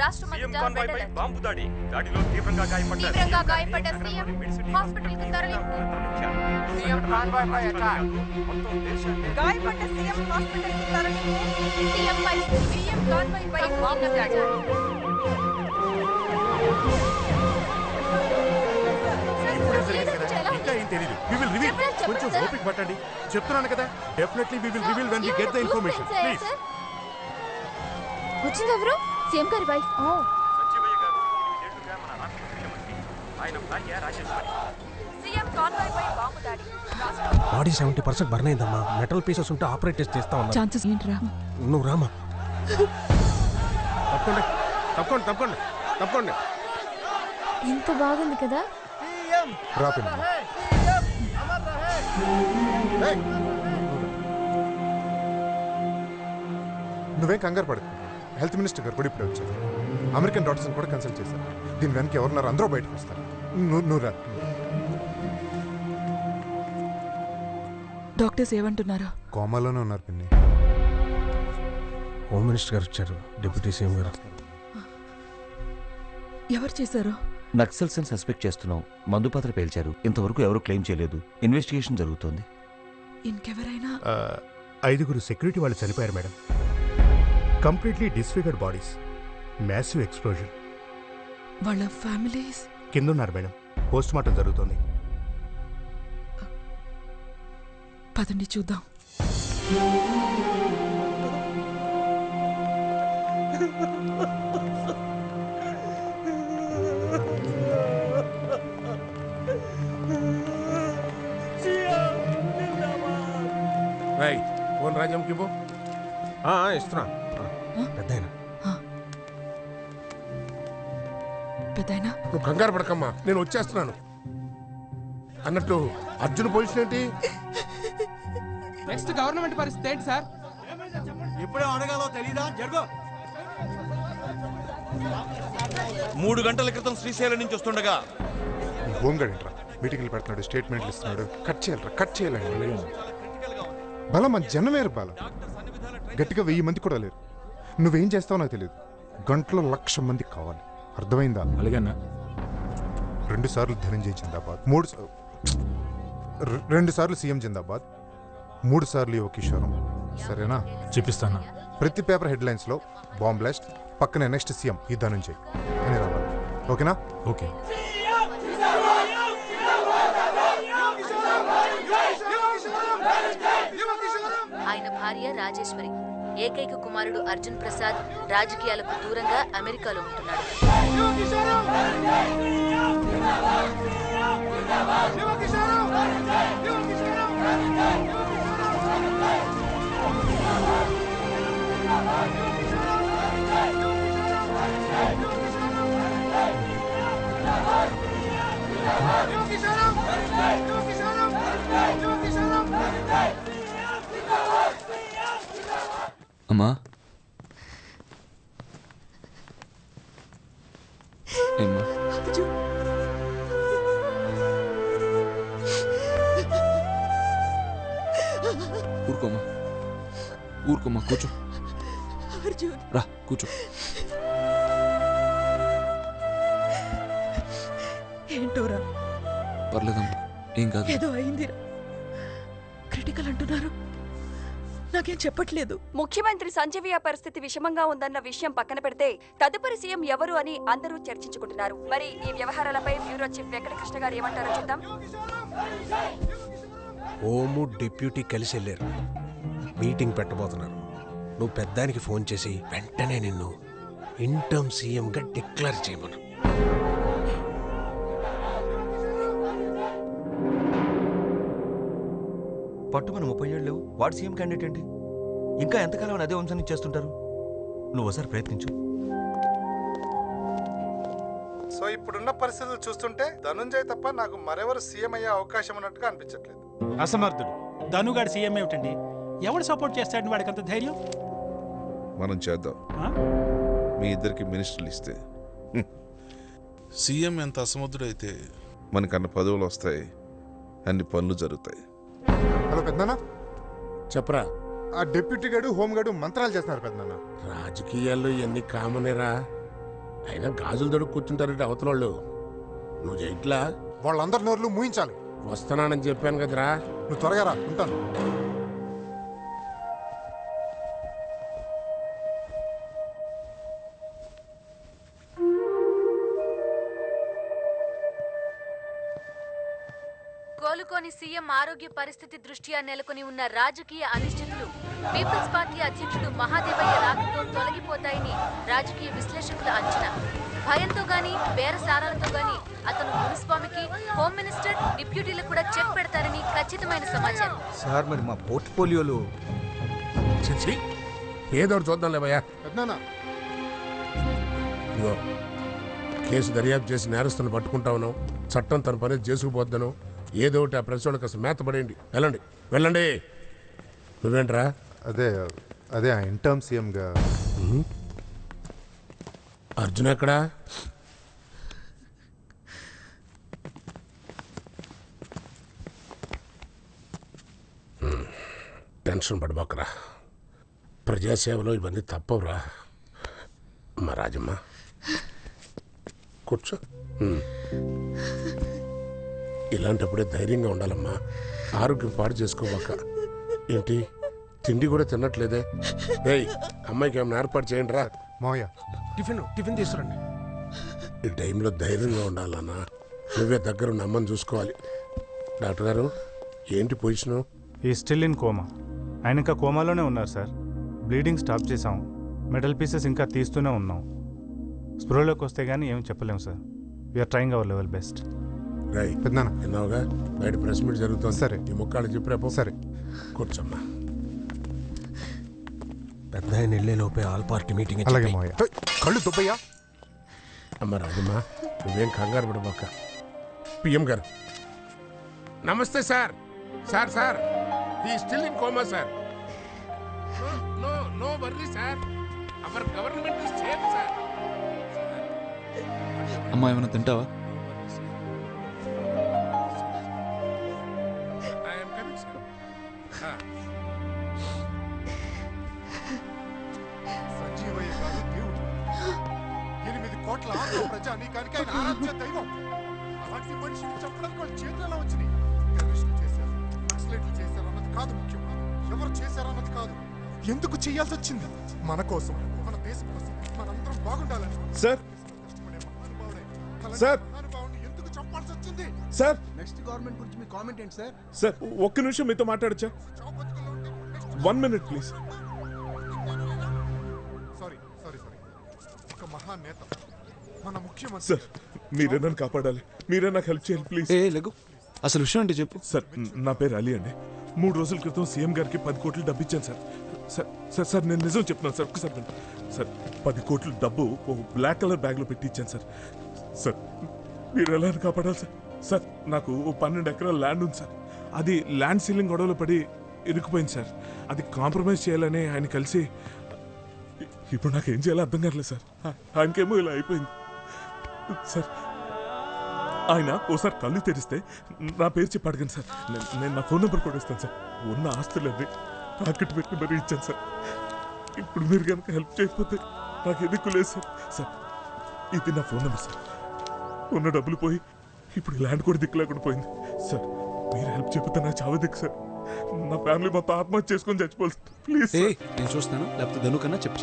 రాష్ట్రం సీఎం అంతటా convoy red పై అలర్ట్. బాంబు దాడి. దాడిలో తీవ్రంగా గాయపడ్డారు. తీవ్రంగా గాయపడ్డ సీఎం హాస్పిటల్కు తరలింపు సీఎం కాన్వాయ్ పై అటాక్. మొత్తం దేశాన్ని గాయపడ్డ సీఎం హాస్పిటల్ తరలింపు సీఎం పై సీఎం కాన్వాయ్ పై బాంబు దాడి. ఇంకా ఏం తెలియదు వి విల్ రివీల్ చెప్పండి, చెప్పండి, కొంచెం. ఓపిక పట్టండి. చెప్తున్నాను కదా. Definitely we will reveal when we get the information please వచ్చింది ఎవరు? సీఎం గారి వైఫ్ ఓ. బాడీ సెవెంటీ పర్సెంట్ బర్న్ అయిందమ్మా. మెటల్ పీసెస్ ఉంటే ఆపరేట్ టెస్ట్ చేస్తా ఉన్నా. ఛాన్సెస్ ఏంట్రా నువ్వు రామా? తప్పకుండా తప్పకుండా తప్పకుండా తప్పకుండా. ఎంత బాగుంది కదా? రా పిల్ల నువ్వేం కంగారు పడకు. హెల్త్ మినిస్టర్ గారు కూడా ఇప్పుడే వచ్చారు. అమెరికన్ డాక్టర్స్ కూడా కన్సల్ట్ చేశారు. దీని వెనక ఎవరున్నారు అందరూ బయటకు వస్తారు. నువ్వు నువ్వు రా. డాక్టర్స్ ఏమంటున్నారు? కోమాలోనే ఉన్నారు పిన్ని. హోమ్ మినిస్టర్ గారు వచ్చారు. డిప్యూటీ సీఎం గారు. ఎవరు చేశారు? నక్సల్స్ అని సస్పెక్ట్ చేస్తున్నాం. మందుపాత్ర పేల్చారు. ఇంతవరకు ఎవరు క్లెయిమ్ చేయలేదు. ఇన్వెస్టిగేషన్ జరుగుతోంది. ఇంకెవరైనా? ఐదుగురు సెక్యూరిటీ వాళ్ళు చనిపోయారు madam. Completely disfigured bodies. Massive explosion వాళ్ళ ఫ్యామిలీస్? కింద ఉన్నారు మేడం. పోస్ట్ మార్టం జరుగుతోంది. పదండి చూద్దాం. రై ఫోన్ ఆ, ఆ, ఇస్తున్నా. పెద్దయినా నువ్వు కంగారు పడకమ్మా నేను వచ్చేస్తున్నాను. అన్నట్టు అర్జున్ పొజిషన్ ఏంటి? నెక్స్ట్ గవర్నమెంట్ పరిస్థితి ఏంటి సార్? మూడు గంటల క్రితం శ్రీశైలం నుంచి వస్తుండగా. హోంగార్డ్ ఏంట్రా మీటింగ్లు పెడుతున్నాడు స్టేట్మెంట్లు ఇస్తున్నాడు. కట్ చేయాలరా కట్ చేయాలండి బలం మన జనమేరు బలం. గట్టిగా వెయ్యి మంది కూడా లేరు. నువ్వేం చేస్తావో నాకు తెలియదు గంటలో లక్ష మంది కావాలి. అర్థమైందా? అలాగేనా? రెండు సార్లు ధనంజయ్ జిందాబాద్. మూడు రెండు సార్లు సీఎం జిందాబాద్. మూడు సార్లు యువ కిషోరం సరేనా? చూపిస్తాను ప్రతి పేపర్ హెడ్లైన్స్లో బాంబ్ బ్లాస్ట్ పక్కనే నెక్స్ట్ సీఎం ఈ ధనంజయ్ అని రావాలి. ఓకేనా? ఓకే. ఆయన భార్య రాజేశ్వరి. ఏకైక కుమారుడు అర్జున్ ప్రసాద్ రాజకీయాలకు దూరంగా అమెరికాలో ఉంటున్నాడు. ఏమ్మా ఊరుకోమ్మా. ఊరుకోమ్మా కూర్చో. రా కూర్చో. ఏంటోరా? పర్లేదమ్మా ఏం కాదు. ఏదో అయిందిరా. క్రిటికల్ అంటున్నారు. నాకేం చెప్పట్లేదు. ముఖ్యమంత్రి సంజీవియ పరిస్థితి విషమంగా ఉందన్న విషయం పక్కన పెడితే తదుపరి సీఎం ఎవరు అని అందరూ చర్చించుకుంటున్నారు. మరి ఈ వ్యవహారాలపై బ్యూరో చీఫ్ వెంకటకృష్ణ గారు ఏమంటారో చూద్దాం. హోము డిప్యూటీ కలిసి వెళ్ళారు. మీటింగ్ పెట్టబోతున్నారు. నువ్వు పెద్దానికి ఫోన్ చేసి వెంటనే నిన్ను ఇంటర్మ్ సీఎంగా డిక్లేర్ చేయమను. పట్టుమని ముప్పై ఏళ్ళు లేవు. వాడు సీఎం క్యాండిడేట్ ఏంటి? ఇంకా ఎంతకాలం అని అదే వంశాన్ని చేస్తుంటారు నువ్వు ఒకసారి ప్రయత్నించు. సో ఇప్పుడున్న పరిస్థితులు చూస్తుంటే ధనుంజయ్ తప్ప నాకు మరెవరు సీఎం అయ్యే అవకాశం ఉన్నట్టుగా అనిపించట్లేదు. అసమర్థుడు. ధనుగాడు సీఎం ఏమిటండి? ఎవడు సపోర్ట్ చేస్తాడు వాడికి అంత ధైర్యం? మనం చేద్దాం? మీ ఇద్దరికి మినిస్టర్లు ఇస్తే. సీఎం ఎంత అసమర్థుడైతే మనకన్న పదవులు వస్తాయి. అన్ని పనులు జరుగుతాయి. హలో పెద్దనా చెప్పరా. ఆ డిప్యూటీ గడు హోమ్ గడు మంత్రాలు చేస్తున్నారు పెద్దనా రాజకీయాల్లో ఎన్ని కామనేరా. అయినా గాజులు దొరికి కూర్చుంటారంటే అవతల వాళ్ళు నువ్వు చేయట్లా వాళ్ళందరి నోర్లు మూయించాలి. వస్తున్నానని చెప్పాను కదరా. నువ్వు త్వరగా రా ఉంటాను. కోలుకోని సీఎం ఆరోగ్య పరిస్థితి దృష్ట్యా నెలకొని ఉన్న రాజకీయ అనిశ్చితులు పీపుల్స్ పార్టీ అధ్యక్షుడు మహాదేవయ్య రాకతో తొలగిపోతాయని రాజకీయ విశ్లేషకుల అంచనా. భయంతో గాని బేరసారాలతో గాని అతను మునిస్వామికి హోమ్ మినిస్టర్ డిప్యూటీలకు కూడా చెక్ పెడతారని ఖచ్చితమైన సమాచారం. సార్ మరి మా పోర్ట్ఫోలియోలో ఏదో పెద్దనా? ఇదిగో కేసు దర్యాప్తు చేసి నేరస్తులను పట్టుకుంటా ఉన్నాం చట్టం తన పని చేసుకుపోద్దాను ఏదో ఒకటి ఆ ప్రెస్ వాళ్ళకి అసలు మేత పడేయండి. వెళ్ళండి. వెళ్ళండి. నువ్వేంట్రా? అదే అదే ఆ ఇంటర్మ్ సీఎంగా అర్జున్ ఎక్కడా. టెన్షన్ పడబోకరా. ప్రజాసేవలో ఇవన్నీ తప్పవురా. మా రాజమ్మ. కూర్చో. ఇలాంటప్పుడే ధైర్యంగా ఉండాలమ్మా. ఆరోగ్యం పాడు చేసుకోబాక ఏంటి? తిండి కూడా తినట్లేదే? ఏయ్ అమ్మాయికి ఏమైనా ఏర్పాటు చేయండి రా. మావయ్య. టిఫిన్ టిఫిన్ తీసుకురండి. ఈ టైంలో ధైర్యంగా ఉండాలన్నా. నువ్వే దగ్గర ఉన్న అమ్మని చూసుకోవాలి. డాక్టర్ గారు ఏంటి పొజిషను? ఈ స్టిల్ ఇన్ కోమా. ఆయన ఇంకా కోమాలోనే ఉన్నారు సార్. బ్లీడింగ్ స్టాప్ చేసాం మెటల్ పీసెస్ ఇంకా తీస్తూనే ఉన్నాం. స్పృహలోకి వస్తే కానీ ఏం చెప్పలేము sir. We're trying our level best రై పెద్దనా విన్నావుగా? బయట ప్రెస్ మీట్ జరుగుతుంది. సరే. ఈ ముక్కాళ్ళు చెప్పి రేపు. సరే. కూర్చోమ్మా. పెద్ద ఆయన వెళ్ళే లోపే ఆల్ పార్టీ మీటింగ్ అలాగే మావయ్య. కళ్ళు దుబ్బయ్యా. అమ్మ రాజమ్మా నువ్వేం కంగారు పడబాక. పిఎం గారు. నమస్తే sir. Sir sir. He still in coma sir no no worry sir our government is safe sir అమ్మా ఏమైనా తింటావా? దైవం. అలాంటి మనిషిని చంపడానికి వాళ్ళ చేతులలో వచ్చినాయి? టెర్రరిస్టులు చేశారు నక్సలైట్లు చేశారు అన్నది కాదు ముఖ్యం. ఎవరు చేశారు అన్నది కాదు. ఎందుకు చేయాల్సి వచ్చింది? మన కోసం మన దేశం కోసం మనందరం బాగుండాలని. Sir sir. ఎందుకు చంపాల్సి వచ్చింది? సార్ నెక్స్ట్ గవర్నమెంట్ గురించి మీ కామెంట్ ఏంటి సార్ సార్ ఒక్క నిమిషం మీతో మాట్లాడచ్చా? One minute please sorry sorry sorry ఒక మహానేత. మన ముఖ్యమంత్రి సార్ మీరే నన్ను కాపాడాలి. మీరే నాకు హెల్ప్ చేయాలి ప్లీజ్. ఏ లెగు. అసలు విషయం అంటే చెప్పు. సార్ నా పేరు అలీ అండి. మూడు రోజుల క్రితం సీఎం గారికి పది కోట్లు డబ్బు ఇచ్చాను సార్. సార్ సార్ సార్ నేను నిజం చెప్తున్నాను సార్ ఒకసారి వినండి. సార్ పది కోట్ల డబ్బు ఓ బ్లాక్ కలర్ బ్యాగ్లో పెట్టి ఇచ్చాను సార్. సార్ మీరు ఎలా అని కాపాడాలి సార్? సార్ నాకు ఓ పన్నెండు ఎకరాల ల్యాండ్ ఉంది సార్. అది ల్యాండ్ సీలింగ్ గొడవలో పడి ఇరుక్కుపోయింది సార్. అది కాంప్రమైజ్ చేయాలని ఆయన కలిసి ఇప్పుడు నాకు ఏం చేయాలో అర్థం కావట్లేదు సార్. ఆయనకేమో ఇలా అయిపోయింది. సార్. ఆయన ఓసారి కళ్ళు తెరిస్తే నా పేరు చెప్పి అడగండి సార్. నేను నా ఫోన్ నెంబర్ కూడా ఇస్తాను సార్. ఉన్న ఆస్తులన్నీ తాకట్టు పెట్టి మరీ ఇచ్చాను సార్. ఇప్పుడు మీరు కనుక హెల్ప్ చేయకపోతే నాకు ఎదుకు లేదు సార్? సార్ ఇది నా ఫోన్ నెంబర్ సార్. ఉన్న డబ్బులు పోయి ఇప్పుడు ల్యాండ్ కూడా దిక్కు లేకుండా పోయింది. సార్ మీరు హెల్ప్ చెప్పితే నాకు చావ దిక్కు సార్? నా ఫ్యామిలీ మొత్తం ఆత్మహత్య చేసుకొని చచ్చిపోవాలి ప్లీజ్ నేను చూస్తాను లేకపోతే ధను కన్నా చెప్పు